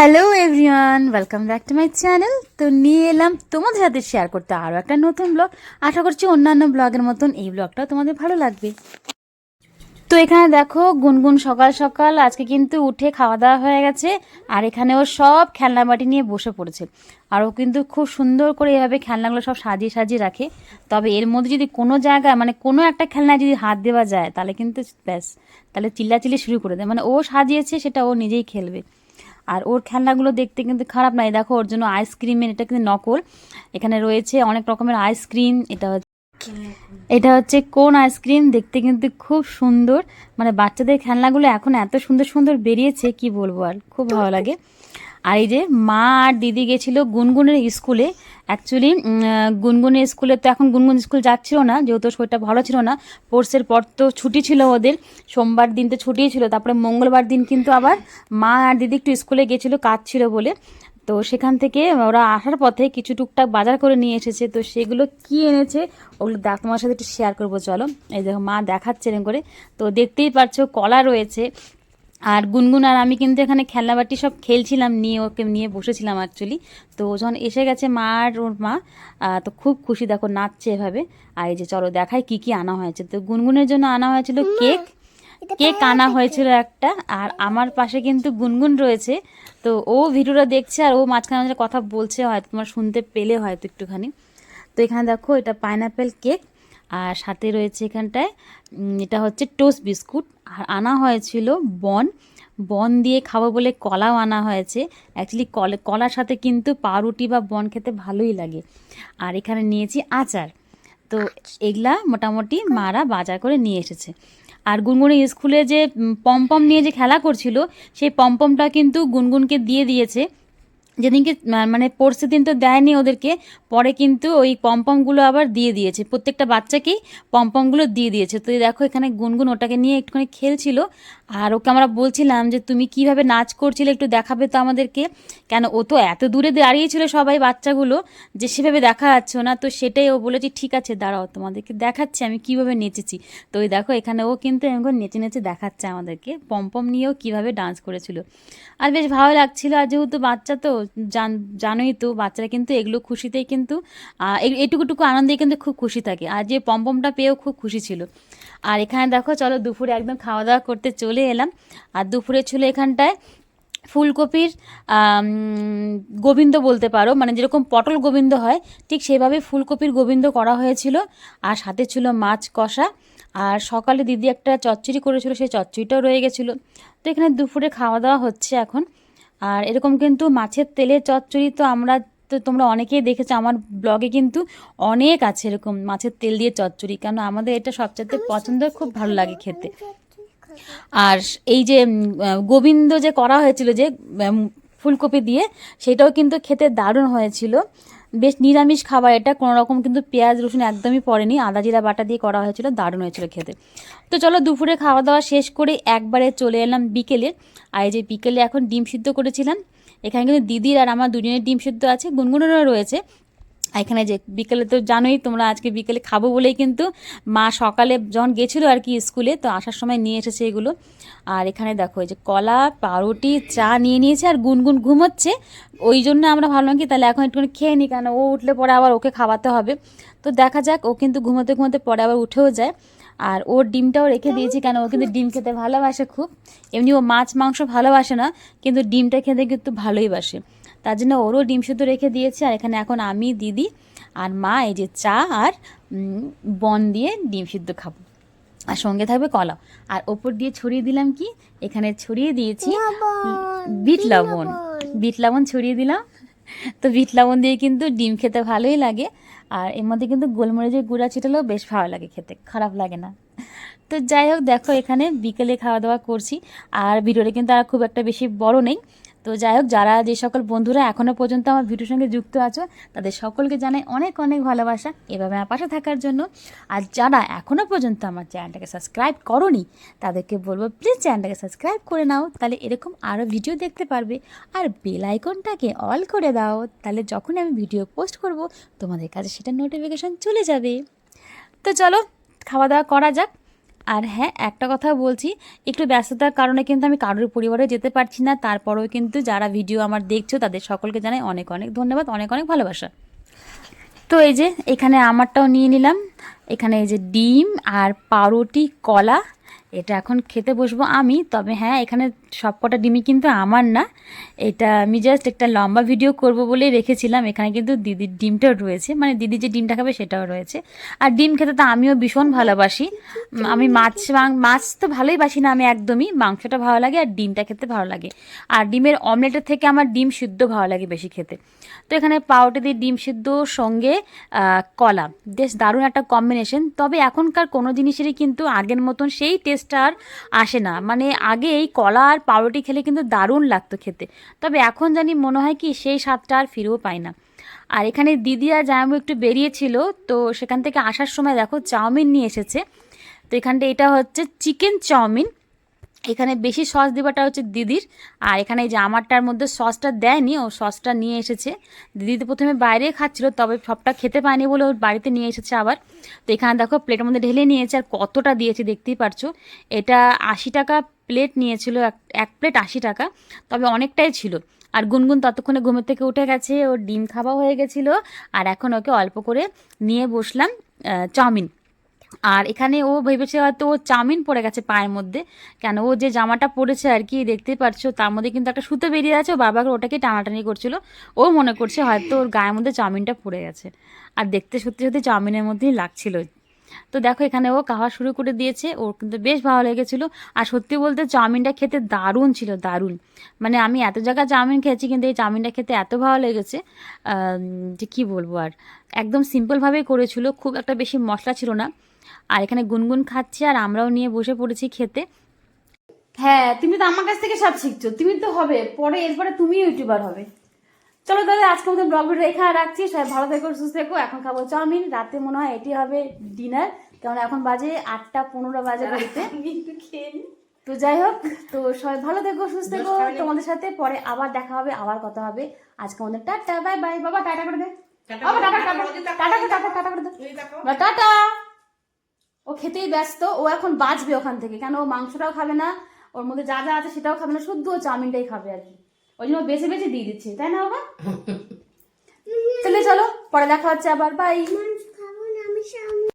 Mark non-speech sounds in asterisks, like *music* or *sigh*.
Hello everyone welcome back to my channel তো নিয়ে এলাম তোমাদের সাথে শেয়ার করতে আরও একটা নতুন ব্লগ আশা করছি অন্যান্য ব্লগের মতন এই ব্লগটাও তোমাদের ভালো লাগবে। তো এখানে দেখো, গুনগুন সকাল সকাল, আজকে কিন্তু উঠে খাওয়া দাওয়া হয়ে গেছে, আর এখানে ও সব খেলনা বাটি নিয়ে বসে পড়েছে। আর ও কিন্তু খুব সুন্দর করে এভাবে খেলনাগুলো সব সাজিয়ে সাজিয়ে রাখে। তবে এর মধ্যে যদি কোনো জায়গায় মানে কোনো একটা খেলনায় যদি হাত দেওয়া যায়, তাহলে কিন্তু ব্যাস, তাহলে চিল্লাচিল্লি শুরু করে দেয়। মানে ও সাজিয়েছে, সেটা ও নিজেই খেলবে। আর ওর খেলনাগুলো দেখতে কিন্তু খারাপ নয় দেখো, ওর জন্য আইসক্রিমের এটা কিন্তু নকল। এখানে রয়েছে অনেক রকমের আইসক্রিম এটা এটা হচ্ছে কোন আইসক্রিম দেখতে কিন্তু খুব সুন্দর। মানে বাচ্চাদের খেলনাগুলো এখন এত সুন্দর সুন্দর বেরিয়েছে, কি বলব আর, খুব ভালো লাগে। আর এই যে মা আর দিদি গেছিল গুনগুনের স্কুলে। অ্যাকচুয়ালি গুনগুনের স্কুলে তো এখন গুনগুন স্কুল যাচ্ছিল না, যেহেতু শরীরটা ভালো ছিল না। কোর্সের পর তো ছুটি ছিল ওদের, সোমবার দিন তো ছুটিই ছিল, তারপরে মঙ্গলবার দিন কিন্তু আবার মা আর দিদি একটু স্কুলে গেছিল, কাজ ছিল বলে। তো সেখান থেকে ওরা আসার পথে কিছু টুকটাক বাজার করে নিয়ে এসেছে, তো সেগুলো কি এনেছে ওগুলো দেখ তোমার সাথে একটু শেয়ার করব, চলো। এই দেখো মা দেখাচ্ছে করে। তো দেখতেই পারছ, কলা রয়েছে। আর গুনগুন আর আমি কিন্তু এখানে খেলনাবাটি সব খেলছিলাম নিয়ে ওকে নিয়ে বসেছিলাম অ্যাকচুয়ালি তো যখন এসে গেছে মা আর ওর মা তো খুব খুশি দেখো নাচছে এভাবে। আর এই যে চলো দেখাই কি কি আনা হয়েছে। তো গুনগুনের জন্য আনা হয়েছিল কেক কেক আনা হয়েছিল একটা। আর আমার পাশে কিন্তু গুনগুন রয়েছে। তো ও ভিডিওটা দেখছে আর ও মাঝখানে মাঝে কথা বলছে হয়তো তোমার শুনতে পেলে হয়তো একটুখানি। তো এখানে দেখো এটা পাইনাপেল কেক। আর সাথে রয়েছে এখানটায় এটা হচ্ছে টোস্ট বিস্কুট। আর আনা হয়েছিল বন। বন দিয়ে খাব বলে কলাও আনা হয়েছে। অ্যাকচুয়ালি কলা, কলার সাথে কিন্তু পাউরুটি বা বন খেতে ভালোই লাগে। আর এখানে নিয়েছি আচার। তো এগুলা মোটামুটি মারা বাজার করে নিয়ে এসেছে। আর গুনগুনের স্কুলে যে পম্পম নিয়ে যে খেলা করছিল, সেই পম্পমটা কিন্তু গুনগুনকে দিয়ে দিয়েছে। যেদিনকে মানে পরশু দিন তো দেয়নি ওদেরকে, পরে কিন্তু ওই পমপমগুলো আবার দিয়ে দিয়েছে। প্রত্যেকটা বাচ্চাকেই পমপমগুলো দিয়ে দিয়েছে। তো দেখো এখানে গুনগুন ওটাকে নিয়ে একটুখানি খেলছিল। আর ওকে আমরা বলছিলাম যে, তুমি কীভাবে নাচ করছিলে একটু দেখাবে তো আমাদেরকে। কেন ও তো এত দূরে দাঁড়িয়েছিল সবাই বাচ্চাগুলো যে সেভাবে দেখা যাচ্ছে না। তো সেটাই ও বলেছে, ঠিক আছে, দাঁড়াও, তোমাদেরকে দেখাচ্ছি আমি কীভাবে নেচেছি। তো ওই দেখো এখানে ও কিন্তু এরকম নেচে নেচে দেখাচ্ছে আমাদেরকে, পমপম নিয়েও কীভাবে ডান্স করেছিল। আর বেশ ভালো লাগছিল। আর যেহেতু বাচ্চা তো জান, জানোই তো, বাচ্চারা কিন্তু এগুলো খুশিতেই কিন্তু এই- এইটুকুটুকু কিন্তু খুব খুশি থাকে। আর যে পমপমটা পেয়েও খুব খুশি ছিল। আর এখানে দেখো, চলো দুপুরে একদম খাওয়া দাওয়া করতে চলে এলাম। আর দুপুরে ছিল এখানটায় ফুলকপির গোবিন্দ বলতে পারো মানে যেরকম পটল গোবিন্দ হয়, ঠিক সেভাবে ফুলকপির গোবিন্দ করা হয়েছিল। আর সাথে ছিল মাছ কষা। আর সকালে দিদি একটা চচ্চড়ি করেছিল, সেই চচ্চড়িটাও রয়ে গেছিল। তো এখানে দুপুরে খাওয়া দাওয়া হচ্ছে এখন। আর এরকম কিন্তু মাছের তেলের চচ্চড়ি তো আমরা তো তোমরা অনেকেই দেখেছ আমার ব্লগে কিন্তু অনেক আছে এরকম মাছের তেল দিয়ে চচ্চড়ি। কেন আমাদের এটা সবচেয়ে পছন্দ খুব ভালো লাগে খেতে। আর এই যে গোবিন্দ যে করা হয়েছিল যে ফুলকপি দিয়ে সেটাও কিন্তু খেতে দারুণ হয়েছিল। বেশ নিরামিষ খাবার এটা, কোনো রকম কিন্তু পেঁয়াজ, রসুন একদমই পড়েনি। আদা, জিরা, বাটা দিয়ে করা হয়েছিল, দারুণ হয়েছিল খেতে। তো চলো দুপুরে খাওয়া দাওয়া শেষ করে একবারে চলে এলাম বিকেলে। আর এই যে বিকেলে এখন ডিম সিদ্ধ করেছিলাম, এখানে কিন্তু দিদির আর আমার দুজনের ডিম সিদ্ধ আছে গুনগুনেরও রয়েছে। এখানে যে বিকেলে তো জানোই তোমরা আজকে বিকেলে খাব বলেই কিন্তু মা সকালে যখন গেছিল আর কি স্কুলে, তো আসার সময় নিয়ে এসেছে এগুলো। আর এখানে দেখো যে কলা, পাউরুটি, চা নিয়ে নিয়েছে আর গুনগুন ঘুমোচ্ছে। ওই জন্য আমরা ভাবলাম কি তাহলে এখন একটুখানি খেয়ে নিই কেন? ও উঠলে পরে আবার ওকে খাওয়াতে হবে। তো দেখা যাক, ও কিন্তু ঘুমোতে ঘুমোতে পরে আবার উঠেও যায়। আর ওর ডিমটাও রেখে দিয়েছি কেন? ও কিন্তু ডিম খেতে ভালোবাসে খুব। এমনি ও মাছ, মাংস ভালোবাসে না, কিন্তু ডিমটা খেতে কিন্তু ভালোই বাসে। তার জন্য ওরও ডিম শুদ্ধ রেখে দিয়েছি আর এখানে এখন আমি দিদি আর মা এই যে চা আর বন দিয়ে ডিম সিদ্ধ খাব। আর সঙ্গে থাকবে কলা আর ওপর দিয়ে ছড়িয়ে দিলাম কি? এখানে ছড়িয়ে দিয়েছি বিট লবণ। বিট লবণ ছড়িয়ে দিলাম। তো বিট লবণ দিয়ে কিন্তু ডিম খেতে ভালোই লাগে। আর এর মধ্যে কিন্তু গোলমরিচের গুঁড়া ছিটালেও বেশ ভালো লাগে খেতে খারাপ লাগে না। তো যাই হোক দেখো এখানে বিকেলে খাওয়া দাওয়া করছি। আর ভিডিওটা কিন্তু আর খুব একটা বেশি বড় নেই। তো যাই হোক, যারা যে সকল বন্ধুরা এখনও পর্যন্ত আমার ভিডিওর সঙ্গে যুক্ত আছো, তাদের সকলকে জানাই অনেক অনেক ভালোবাসা এভাবে আমার পাশে থাকার জন্য। আর যারা এখনও পর্যন্ত আমার চ্যানেলটাকে সাবস্ক্রাইব করনি, তাদেরকে বলব, প্লিজ চ্যানেলটাকে সাবস্ক্রাইব করে নাও, তাহলে এরকম আরও ভিডিও দেখতে পারবে। আর বেল আইকনটাকে অল করে দাও, তাহলে যখন আমি ভিডিও পোস্ট করব, তোমাদের কাছে সেটা নোটিফিকেশন চলে যাবে। তো চলো, খাওয়া দাওয়া করা যাক। আর হ্যাঁ একটা কথা বলছি, একটু ব্যস্ততার কারণে কিন্তু আমি কারোর পরিবারে যেতে পারছি না, তারপরেও কিন্তু যারা ভিডিও আমার দেখছ, তাদের সকলকে জানাই অনেক অনেক ধন্যবাদ, অনেক অনেক ভালোবাসা। তো এই যে, এখানে আমারটাও নিয়ে নিলাম, এখানে এই যে ডিম আর পাউরুটি, কলা এটা এখন খেতে বসবো আমি, তবে হ্যাঁ এখানে সবকটা ডিমই কিন্তু আমার না। এটা আমি জাস্ট একটা লম্বা ভিডিও করব বলেই রেখেছিলাম, এখানে কিন্তু দিদির ডিমটাও রয়েছে মানে দিদি যে ডিমটা খাবে সেটাও রয়েছে। আর ডিম খেতে তো আমিও ভীষণ ভালোবাসি। আমি মাছ মাছ তো ভালোই বাসি না আমি একদমই, মাংসটা ভালো লাগে আর ডিমটা খেতে ভালো লাগে। আর ডিমের অমলেটের থেকে আমার ডিম সিদ্ধ ভালো লাগে বেশি খেতে। তো এখানে পাউরুটি দিয়ে ডিম সিদ্ধ, সঙ্গে কলা। বেশ দারুণ একটা কম্বিনেশন তবে এখনকার কোনো জিনিসেরই কিন্তু আগের মতন সেই টেস্টটা আর আসে না। মানে আগে এই কলা আর পাউরুটি খেলে কিন্তু দারুণ লাগতো খেতে। তবে এখন জানি মনে হয় কি সেই স্বাদটা আর ফিরেও পায় না। আর এখানে দিদি আর জামাইবু একটু বেরিয়েছিল, তো সেখান থেকে আসার সময় দেখো চাউমিন নিয়ে এসেছে। তো এখানটা এটা হচ্ছে চিকেন চাউমিন। এখানে বেশি সস দেওয়াটা হচ্ছে দিদির। আর এখানে যে আমারটার মধ্যে সসটা দেয়নি, ও সসটা নিয়ে এসেছে। দিদি তো প্রথমে বাইরে খাচ্ছিল, তবে সবটা খেতে পায়নি বলে ওর বাড়িতে নিয়ে এসেছে আবার। তো এখানে দেখো প্লেটের মধ্যে ঢেলে নিয়েছে, আর কতটা দিয়েছে দেখতেই পারছ? এটা আশি টাকা প্লেট নিয়েছিল, এক- এক প্লেট আশি টাকা, তবে অনেকটাই ছিল। আর গুনগুন ততক্ষণে ঘুমের থেকে উঠে গেছে, ওর ডিম খাওয়া হয়ে গেছিল, আর এখন ওকে অল্প করে নিয়ে বসলাম চাউমিন। আর এখানে ও ভেবেছে হয়তো ও চাউমিন পড়ে গেছে পায়ের মধ্যে। কেন? ও যে জামাটা পরেছে আর কি, দেখতেই পারছ, তার মধ্যে কিন্তু একটা সুতো বেরিয়ে আছে, ও বাবাকে ওটাকে টানাটানি করছিল। ও মনে করছে হয়তো ওর গায়ের মধ্যে চাউমিনটা পড়ে গেছে। আর দেখতে সত্যি সত্যি চাউমিনের মধ্যেই লাগছিল। তো দেখো এখানে ও খাওয়া শুরু করে দিয়েছে, ওর কিন্তু বেশ ভালো লেগেছিল। আর সত্যি বলতে চাউমিনটা খেতে দারুণ ছিল, দারুণ। মানে আমি এত জায়গায় চাউমিন খেয়েছি, কিন্তু এই চাউমিনটা খেতে এত ভালো লেগেছে যে কি বলব আর, একদম সিম্পলভাবেই করেছিল, খুব একটা বেশি মশলা ছিল না। আর এখানে গুনগুন খাচ্ছে আর আমরাও নিয়ে বসে পড়েছি খেতে। হ্যাঁ তুমি তো আমার কাছ থেকে সব শিখছো। তুমি তো হবে। পরে এরপরে তুমি ইউটিউবার হবে। চলো তাহলে আজকে মতো ব্লগ ভিডিও এখানে রাখছি। সবাই ভালো থেকো সুস্থ থেকো। এখন খাব চাউমিন। রাতে মনে হয় এটি হবে ডিনার। কারণ এখন বাজে আটটা পনেরো বাজে বাড়িতে। একটু খেয়ে নি। তো যাই হোক তো সবাই ভালো থেকো সুস্থ থেকো। তোমাদের সাথে পরে আবার দেখা হবে আবার কথা হবে। আজকে আমাদের টাটা বাই বাই। বাবা টাটা করে দে। টাটা বাবা টাটা করে দে, টাটা টাটা টাটা টাটা করে দে। টাটা। ও খেতেই ব্যস্ত ও এখন বাঁচবে ওখান থেকে। কেন? ও মাংসটাও খাবে না ওর মধ্যে যা যা আছে সেটাও খাবে না শুদ্ধ ও চাউমিনটাই খাবে আর কি। ওই জন্য বেছে বেছে দিয়ে দিচ্ছে তাই না বাবা? *laughs* চলে চলো পরে দেখা হচ্ছে আবার বাই